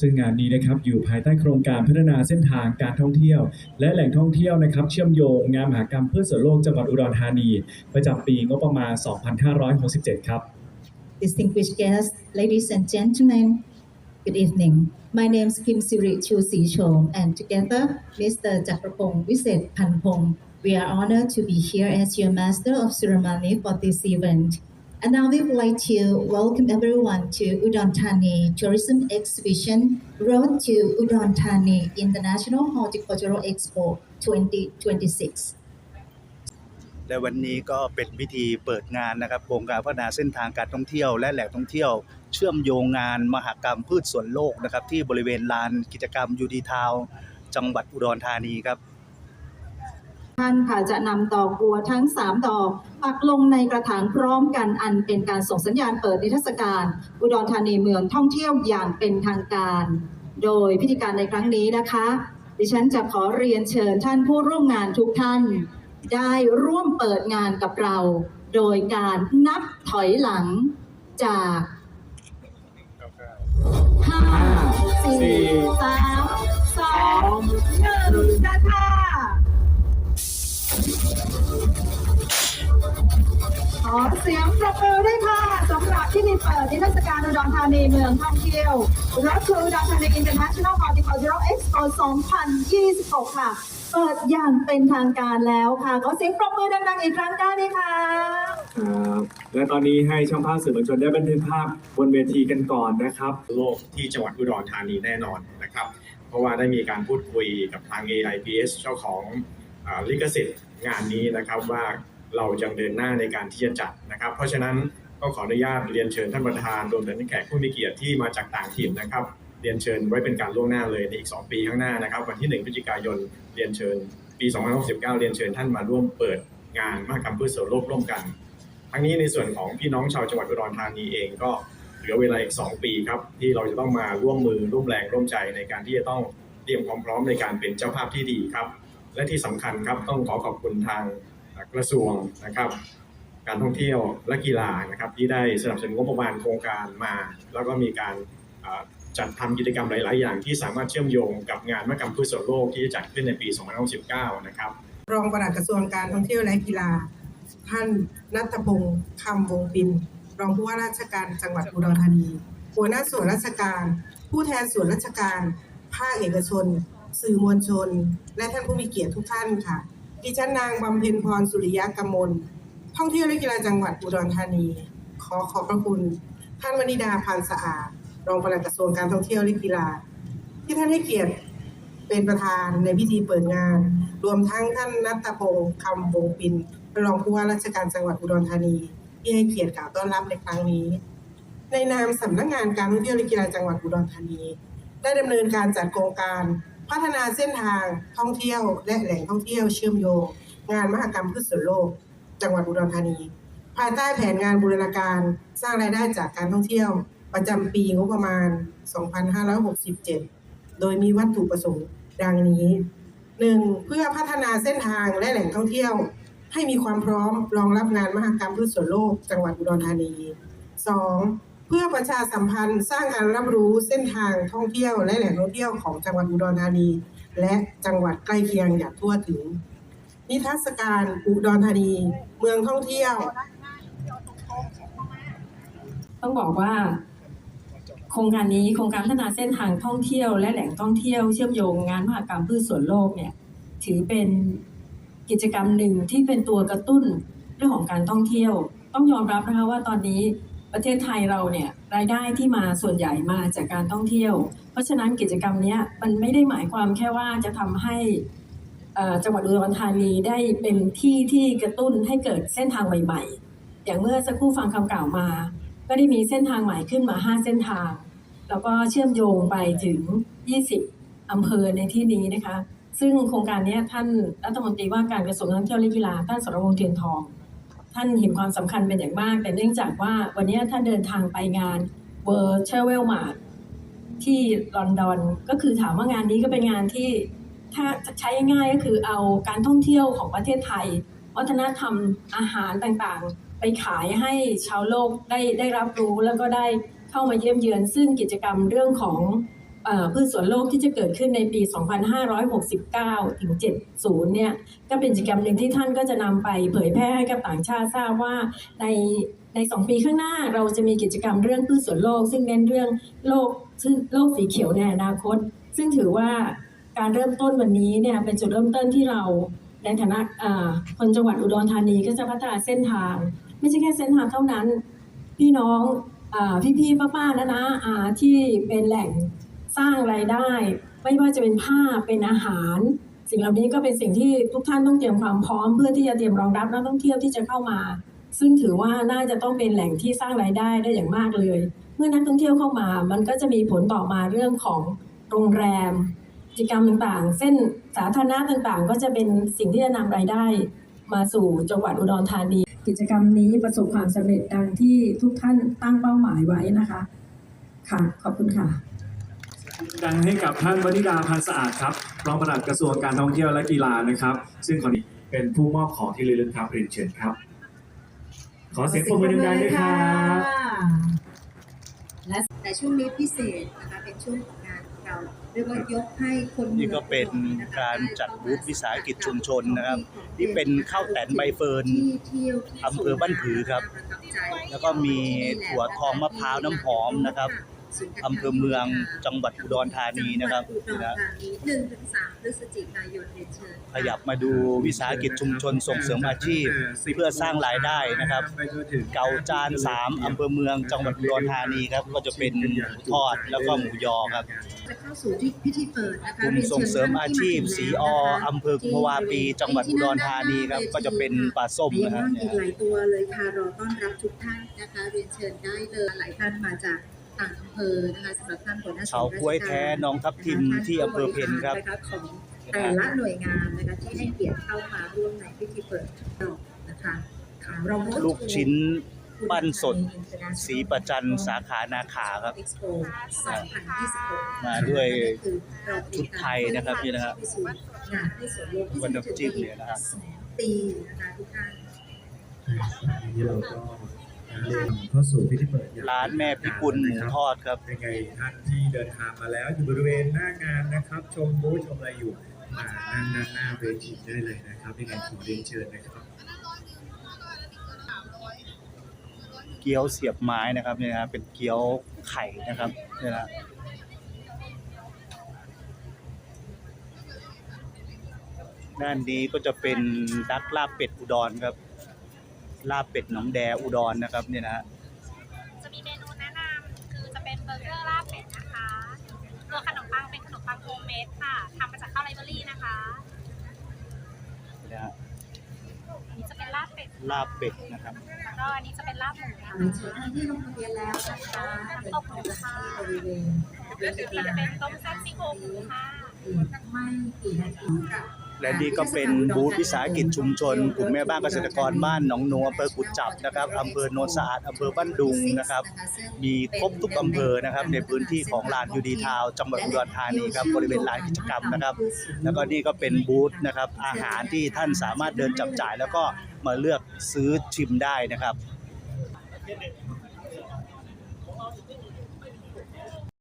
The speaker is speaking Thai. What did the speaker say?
ซึ่งงานนี้นะครับอยู่ภายใต้โครงการพัฒนาเส้นทางการท่องเที่ยว และแหล่งท่องเที่ยวนะครับ เชื่อมโยงงานมหกรรมเพื่อส่วนโลกจังหวัดอุดรธานี ประจำปีงบประมาณ 2567 ครับ Distinguished guests, ladies and gentlemen, good evening. My name is Kim Siri Chu Si Chom, and together, Mr. Chakrapong Viset Panpong, we are honored to be here as your master of ceremony for this event. And now we would like to welcome everyone to Udon Thani Tourism Exhibition Road to Udon Thani International Horticultural Expo 2026. และวันนี้ก็เป็นพิธีเปิดงานนะครับโครงการพัฒนาเส้นทางการท่องเที่ยว และแหล่งท่องเที่ยว เชื่อมโยงงานมหกรรมพืชสวนโลกนะครับที่บริเวณลานกิจกรรมยูดีทาวจังหวัดอุดรธานีครับ ท่านค่ะจะนำดอกบัวทั้ง 3 ดอก ปักลงในกระถางพร้อมกันอันเป็นการส่งสัญญาณเปิดนิทรรศการ อุดรธานีเมืองท่องเที่ยวอย่างเป็นทางการ โดยพิธีการในครั้งนี้นะคะ ดิฉันจะขอเรียนเชิญท่านผู้ร่วมงานทุกท่าน ได้ร่วมเปิดงานกับเรา โดยการนับถอยหลังจากห้าสี่สามสองหนึ่งจ้า นีเมืองท่องเที่ยวรถทัวร์อุดรธานี International Horticultural Expo 2026 ค่ะ เปิดอย่างเป็นทางการแล้วค่ะขอเสียงปรบมือดังๆอีกครั้งได้ไหมคะครับและตอนนี้ให้ช่างภาพสื่อมวลชนได้บันทึกภาพบนเวทีกันก่อนนะครับ โลกที่จังหวัดอุดรธานีแน่นอนนะครับ เพราะว่าได้มีการพูดคุยกับทาง AIPS เจ้าของอาลิขสิทธิ์งานนี้นะครับว่าเราจะเดินหน้าในการที่จะจัดนะครับ เพราะฉะนั้น ก็ขออนุญาตเรียนเชิญท่านประธานรวมถึงแขกผู้มีเกียรติที่มาจากต่างถิ่นนะครับ เรียนเชิญไว้เป็นการล่วงหน้าเลยในอีก 2 ปีข้างหน้านะครับ วันที่ 1 พฤศจิกายนเรียนเชิญ ปี 2569 เรียนเชิญท่านมาร่วมเปิดงานมหกรรมพืชสวนโลกร่วมกัน ทั้งนี้ในส่วนของพี่น้องชาวจังหวัดอุดรธานีเองก็เหลือเวลาอีก 2 ปีครับที่เราจะต้องมาร่วมมือร่วมแรงร่วมใจในการที่จะต้องเตรียมความพร้อมในการเป็นเจ้าภาพที่ดีครับ และที่สำคัญครับต้องขอขอบคุณทางกระทรวงนะครับ การท่องเที่ยวและกีฬานะครับที่ได้สนับสนุนงบประมาณโครงการมา แล้วก็มีการจัดทำกิจกรรมหลาย ๆ อย่างที่สามารถเชื่อมโยงกับงานมหกรรมพืชสวนโลกที่จะจัดขึ้นในปี 2019 นะครับ รองปลัดกระทรวงการท่องเที่ยวและกีฬา ท่านนัทพงศ์คำวงปิน รองผู้ว่าราชการจังหวัดอุดรธานี หัวหน้าส่วนราชการ ผู้แทนส่วนราชการ ภาคเอกชน สื่อมวลชน และท่านผู้มีเกียรติทุกท่านค่ะ ดิฉันนางบำเพ็ญพรสุริยะกมล ท่องเที่ยวและกีฬาจังหวัดอุดรธานี ขอขอบพระคุณท่านวนิดาพานสะอาดรองปลัดกระทรวงการท่องเที่ยวและกีฬา ที่ท่านให้เกียรติเป็นประธานในพิธีเปิดงาน รวมทั้งท่านนัตพงศ์คำวงปินรองผู้ว่าราชการจังหวัดอุดรธานี ที่ให้เกียรติกล่าวต้อนรับในครั้งนี้ ในนามสำนักงานการท่องเที่ยวและกีฬาจังหวัดอุดรธานี ได้ดำเนินการจัดโครงการพัฒนาเส้นทางท่องเที่ยวและแหล่งท่องเที่ยวเชื่อมโยง งานมหกรรมพืชสวนโลก จังหวัดอุดรธานี ภายใต้แผนงานบูรณาการสร้างรายได้จากการท่องเที่ยว ประจำปีงบประมาณ 2567 โดยมีวัตถุประสงค์ดังนี้ 1. เพื่อพัฒนาเส้นทางและแหล่งท่องเที่ยว ให้มีความพร้อมรองรับงานมหกรรมพืชสวนโลก จังหวัดอุดรธานี 2. เพื่อประชาสัมพันธ์สร้างการรับรู้เส้นทางท่องเที่ยวและแหล่งท่องเที่ยวของจังหวัดอุดรธานี และจังหวัดใกล้เคียงอย่างทั่วถึง นิทรรศการอุดรธานีเมืองท่องเที่ยว ต้องบอกว่า โครงการนี้โครงการพัฒนาเส้นทางท่องเที่ยว และแหล่งท่องเที่ยวเชื่อมโยงงานมหกรรมพืชสวนโลกเนี่ย ถือเป็นกิจกรรมหนึ่งที่เป็นตัวกระตุ้นเรื่องของการท่องเที่ยว ต้องยอมรับนะคะว่าตอนนี้ประเทศไทยเราเนี่ยรายได้ที่มาส่วนใหญ่มาจากการท่องเที่ยว เพราะฉะนั้นกิจกรรมเนี้ยมันไม่ได้หมายความแค่ว่าจะทำให้ จังหวัดอุดรธานีได้เป็นที่ที่กระตุ้นให้เกิดเส้นทางใหม่ๆ อย่างเมื่อสักครู่ฟังคำกล่าวมา ก็ได้มีเส้นทางใหม่ขึ้นมา 5 เส้นทาง แล้วก็เชื่อมโยงไปถึง 20 อำเภอในที่นี้นะคะ ซึ่งโครงการนี้ท่านรัฐมนตรีว่าการกระทรวงการท่องเที่ยวและกีฬาท่านสรวงเทียนทอง ท่านเห็นความสำคัญเป็นอย่างมาก แต่เนื่องจากว่าวันนี้ท่านเดินทางไปงาน World Travel Mart ที่ลอนดอน ก็คือถามว่างานนี้ก็เป็นงานที่ ถ้าใช้ง่ายก็คือเอาการท่องเที่ยวของประเทศไทย วัฒนธรรมอาหารต่างๆ ไปขายให้ชาวโลกได้ได้รับรู้แล้วก็ได้เข้ามาเยี่ยมเยือน ซึ่งกิจกรรมเรื่องของพืชสวนโลกที่จะเกิดขึ้นในปี 2569 ถึง 70 เนี่ย ก็เป็นกิจกรรมหนึ่งที่ท่านก็จะนำไปเผยแพร่ให้กับต่างชาติทราบว่าในในสองปีข้างหน้าเราจะมีกิจกรรมเรื่องพืชสวนโลก ซึ่งเน้นเรื่องโลกซึ่งโลกสีเขียวในอนาคต ซึ่งถือว่า การเริ่มต้นวันนี้เนี่ยเป็นจุดเริ่มต้นที่เราในฐานะคนจังหวัดอุดรธานีก็จะพัฒนาเส้นทาง ไม่ใช่แค่เส้นทางเท่านั้น พี่น้องอพี่ๆป้าๆนะนะที่เป็นแหล่งสร้างรายได้ ไม่ว่าจะเป็นผ้าเป็นอาหาร สิ่งเหล่านี้ก็เป็นสิ่งที่ทุกท่านต้องเตรียมความพร้อม เพื่อที่จะเตรียมรองรับนักท่องเที่ยวที่จะเข้ามา ซึ่งถือว่าน่าจะต้องเป็นแหล่งที่สร้างรายได้ได้อย่างมากเลย เมื่อนักท่องเที่ยวเข้ามา มันก็จะมีผลต่อมาเรื่องของโรงแรม กิจกรรมต่างๆ เส้นสาธารณะต่างๆ ก็จะเป็นสิ่งที่จะนำรายได้มาสู่จังหวัดอุดรธานี กิจกรรมนี้ประสบความสำเร็จดังที่ทุกท่านตั้งเป้าหมายไว้นะคะ ค่ะ ขอบคุณค่ะ ดังให้กับท่านวนิดาพันธ์สะอาดครับรองปลัดกระทรวงการท่องเที่ยวและกีฬานะครับ ซึ่งคนนี้เป็นผู้มอบของที่ระลึกครับเรียนเชิญครับ ขอเสียงปรบมือดังๆด้วยครับ และแต่ช่วงนี้พิเศษนะคะเป็นช่วงของงาน เราเรียกว่ายกให้คนมืองนี่ก็เป็นการจัดบูธวิสาหกิจชุมชนนะครับ ที่เป็นข้าวแตนใบเฟิร์นที่เที่ยวที่อำเภอบ้านผือครับประทับใจแล้วก็มีถั่วทองมะพร้าวน้ำหอมนะครับ อำเภอเมืองจังหวัดอุดรธานีนะครับจังหวัดอุดรธานีหนึ่งถึงสามพฤศจิกายนเรียนเชิญขยับมาดูวิสาหกิจชุมชนส่งเสริมอาชีพ เพื่อสร้างรายได้นะครับ เกาจานสามอำเภอเมืองจังหวัดอุดรธานีครับ ก็จะเป็นหมูทอดแล้วก็หมูยอครับจะเข้าสู่ที่พิธีเปิดนะคะกลุ่มรียนชิญส่งเสริมอาชีพท่นสีที่อมาถึงแล้วนะคะอำเภอกุมภาวาปีจังหวัดอุดรธานีครับก็จะเป็นปลาส้มมีนะครับว่างเนี่อียกหลายตัวเลยค่ะรอต้อนรับทุกท่านนะคะเรียนเชิญได้เลยหลายท่านมาจาก ต่างอำเภอนะคะสำหรับท่านหัวหน้าส่วนเฉาก๊วยแท้น้องทับทิมที่อำเภอเพนครับนะคะของแต่ละหน่วยงานนะคะที่ให้เกียรติเข้ามาร่วมในพิธีเปิดเรานะคะค่ะเราลูกชิ้น ปั้นสด สีประจันสาขานาขาครับ2026มาด้วยคือเราชุดไทยนะครับนี่นะครับงานที่สวนโลกที่วันน้ำจิ้มเนี่ยนะครับสองปีนะคะทุกท่านวันนี้เราก็ เริ่มเข้าสู่พิธีเปิดอย่งร้านแม่พิกุลหมูทอดครับ ยังไงท่านที่เดินทางมาแล้วอยู่บริเวณหน้างานนะครับ ชมบูธชมอะไรอยู่มานั่งด้านหน้าเวทีได้เลยนะครับยังไงขอเรียนเชิญนะครับเกี๊ยวเสียบไม้นะครับเนี่ยนะเป็นเกี๊ยวไข่นะครับเนี่ยนะด้านนี้ก็จะเป็นดักลาบเป็ดอุดรครับ ลาบเป็ดหนองแดอุดรนะครับเนี่ยนะฮะจะมีเมนูแนะนำคือจะเป็นเบอร์เกอร์ลาบเป็ดนะคะตัวขนมปังเป็นขนมปังโฮมเมดค่ะทำมาจากข้าวไรเบอรี่นะคะเนี่ยฮะอันนี้จะเป็นลาบเป็ดลาบเป็ดนะครับ แล้วก็อันนี้จะเป็นลาบหมูค่ะเรียนเชิญท่านที่ลงทะเบียนแล้วนะคะเดินทางมาที่บริเวณแล้วก็ที่จะเป็นต้มแซ่บซี่โครงหมูค่ะอีกไม่กี่นาทีค่ะ และนี่ก็เป็นบูธวิสาหกิจชุมชนกลุ่มแม่บ้านเกษตรกรบ้านหนองโนอำเภอกุดจับนะครับอำเภอโนนสะอาดอำเภอบ้านดุงนะครับ มีครบทุกอำเภอนะครับ ในพื้นที่ของลานยูดีทาวน์จังหวัดอุดรธานีครับบริเวณลานกิจกรรมนะครับ แล้วก็นี่ก็เป็นบูธนะครับอาหารที่ท่านสามารถเดินจับจ่าย แล้วก็มาเลือกซื้อชิมได้นะครับ